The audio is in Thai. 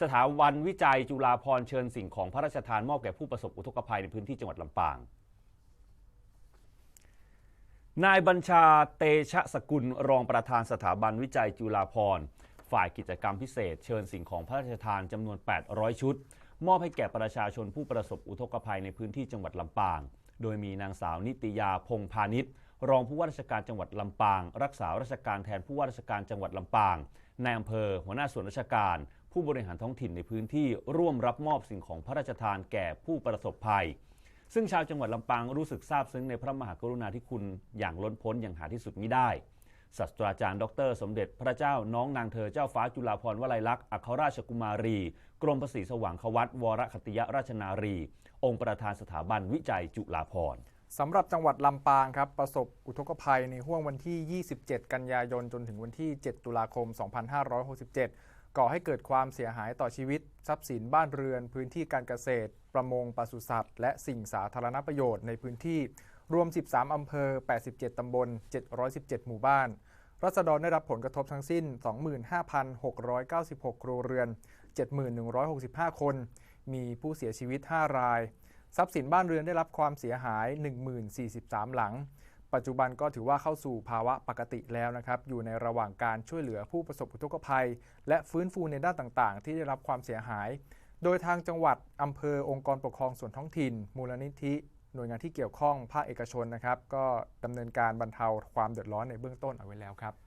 สถาบันวิจัยจุฬาภรณ์เชิญสิ่งของพระราชทานมอบแก่ผู้ประสบอุทกภัยในพื้นที่จังหวัดลำปางนายบัญชาเตชะสกุลรองประธานสถาบันวิจัยจุฬาภรณ์ฝ่ายกิจกรรมพิเศษ เชิญสิ่งของพระราชทานจำนวน 800 ชุด มอบให้แก่ประชาชนผู้ประสบอุทกภัยในพื้นที่จังหวัดลำปาง โดยมีนางสาวนิตยาพงพาณิชย์รองผู้ว่าราชการจังหวัดลำปาง รักษาราชการแทนผู้ว่าราชการจังหวัดลำปางนายอำเภอ หัวหน้าส่วนราชการ ผู้บริหารท้องถิ่นในพื้นที่ร่วมรับมอบสิ่งของพระราชทานแก่ผู้ประสบภัย ซึ่งชาวจังหวัดลำปางรู้สึกซาบซึ้งในพระมหากรุณาธิคุณอย่างล้นพ้นอย่างหาที่สุดมิได้ศาสตราจารย์ ดร สมเด็จพระเจ้าน้องนางเธอเจ้าฟ้าจุฬาภรณ์วลัยลักษณ์อัครราชกุมารี กรมประสีสว่างควัตวรคติยราชนารี องค์ประธานสถาบันวิจัยจุฬาภรณ์สำหรับจังหวัดลำปางครับ ประสบอุทกภัยในห่วงวันที่ 27 กันยายนจนถึงวันที่ 7 ตุลาคม 2567 ก่อให้เกิดความเสียหายต่อชีวิต ทรัพย์สินบ้านเรือน พื้นที่การเกษตร ประมงปศุสัตว์ และสิ่งสาธารณประโยชน์ในพื้นที่ รวม 13 อำเภอ 87 ตำบล 717 หมู่บ้าน รัษฎรได้รับผลกระทบทั้งสิ้น 25,696 ครัวเรือน 7,165 คน มีผู้เสียชีวิต 5 ราย ทรัพย์สินบ้านเรือนได้รับความเสียหาย 1043 หลัง ปัจจุบันก็ถือว่าเข้าสู่ภาวะปกติแล้วนะครับ อยู่ในระหว่างการช่วยเหลือผู้ประสบอุทกภัย และฟื้นฟูในด้านต่างๆ ที่ได้รับความเสียหาย โดยทางจังหวัดอำเภอองค์กรปกครองส่วนท้องถิ่น มูลนิธิ หน่วยงานที่เกี่ยวข้องภาคเอกชนนะครับ ก็ดำเนินการบรรเทาความเดือดร้อนในเบื้องต้นเอาไว้แล้วครับ